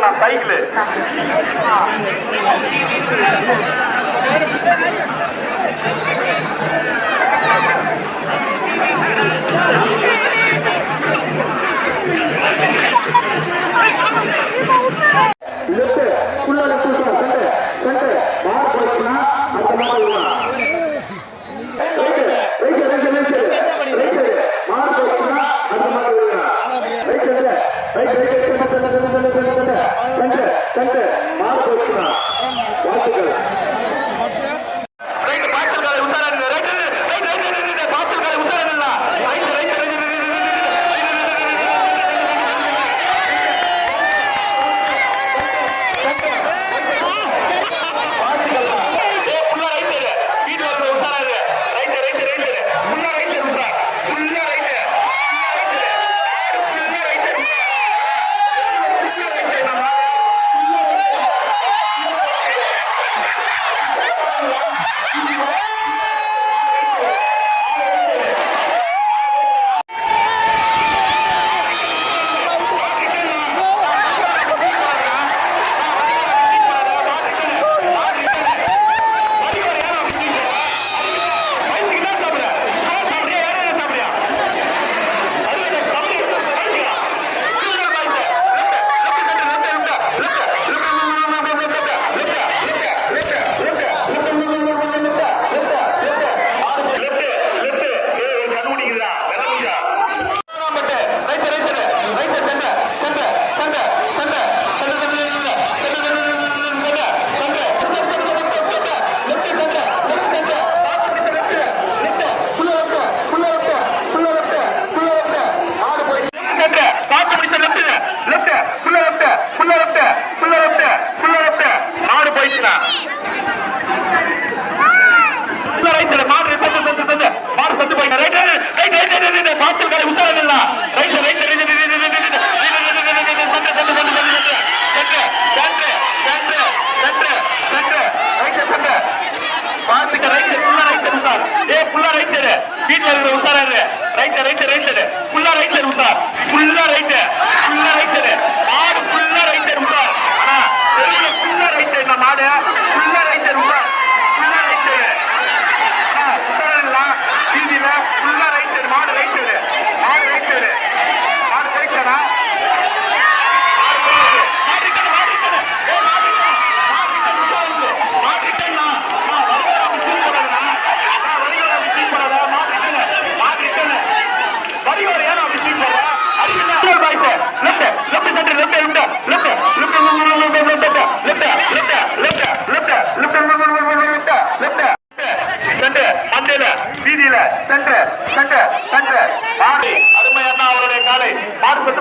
Cycle நான் cycle Thank you. சென்று mark வாழ்த்துக்கள்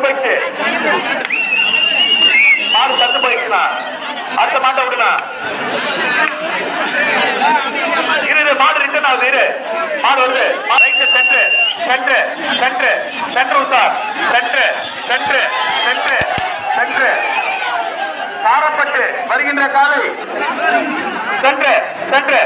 போயிடுச்சு. மாடு சத்து போயிடுச்சுண்ணா. அடுத்த மாட்டை விடுனா இரு மாடு ரிட்டர்ன் ஆகுது இரு. மாடு வருது. Right centre centre centre centre sir centre centre centre centre Karapattu வருகின்ற காலை. சென்ட்ரு சென்ட்ரு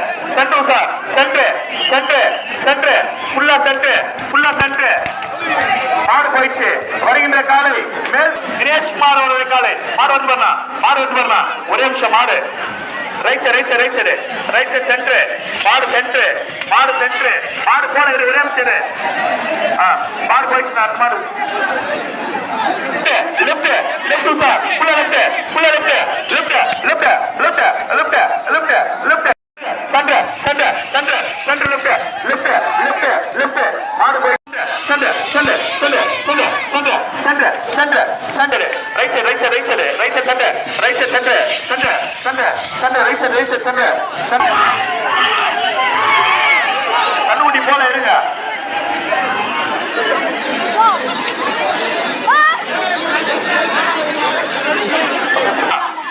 ಕಾಳೆ ಮೇಲ್. ದಿನೇಶ್ ಕುಮಾರ್ ಅವರ ಕಾಳೆ ಮಾಡೋದು ಬನ್ನ ಮಾಡೋದು ಬನ್ನ ಒಂದೇ ನಿಮಿಷ ಮಾಡು. ರೈತ ರೈತ ರೈತರೆ ರೈತ ಸೆಂಟ್ರೆ ಮಾಡು ಸೆಂಟ್ರೆ ಮಾಡು ಸೆಂಟ್ರೆ ಮಾಡು ಕೋಣ ಇರಿ, ಒಂದೇ ನಿಮಿಷ ಇದೆ ಹಾ, ಮಾಡು ಬಯಸಿನ ಅರ್ಥ ಮಾಡು. Left centre centre centre right side right side right side right side centre right side centre centre centre centre right side right side centre centre கண்ணுக்குட்டி போல இருங்க.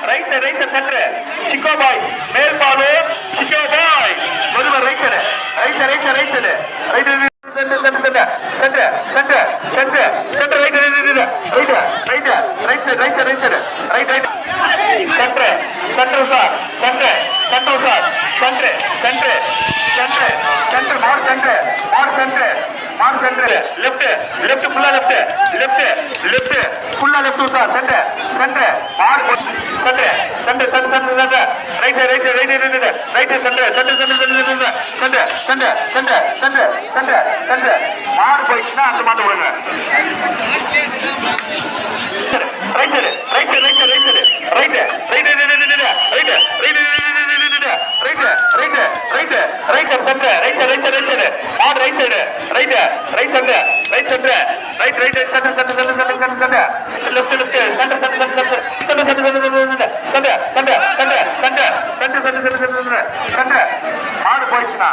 Right side right side centre Chicco பாய் மேல்பாலூர் சிக்கோ பாய் ஒருவர் right side centre centre centre centre centre centre right right right side right side right side right right centre centre sir centre centre sir centre centre centre centre மார் centre மார் centre மார் centre left left ஃபுல்லா left left left ஃபுல்லா left sir centre centre மார் centre centre centre centre right side right side right side centre centre centre centre centre centre மாறு போயிடுச்சுன்னா அந்த மாட்டு விடுங்க right side right side right side right side right right right right right right right right right centre right side right side right side on right side right right centre right centre right right centre centre centre centre centre centre left left centre centre centre centre centre centre centre centre மாடு போயிடுச்சுன்னா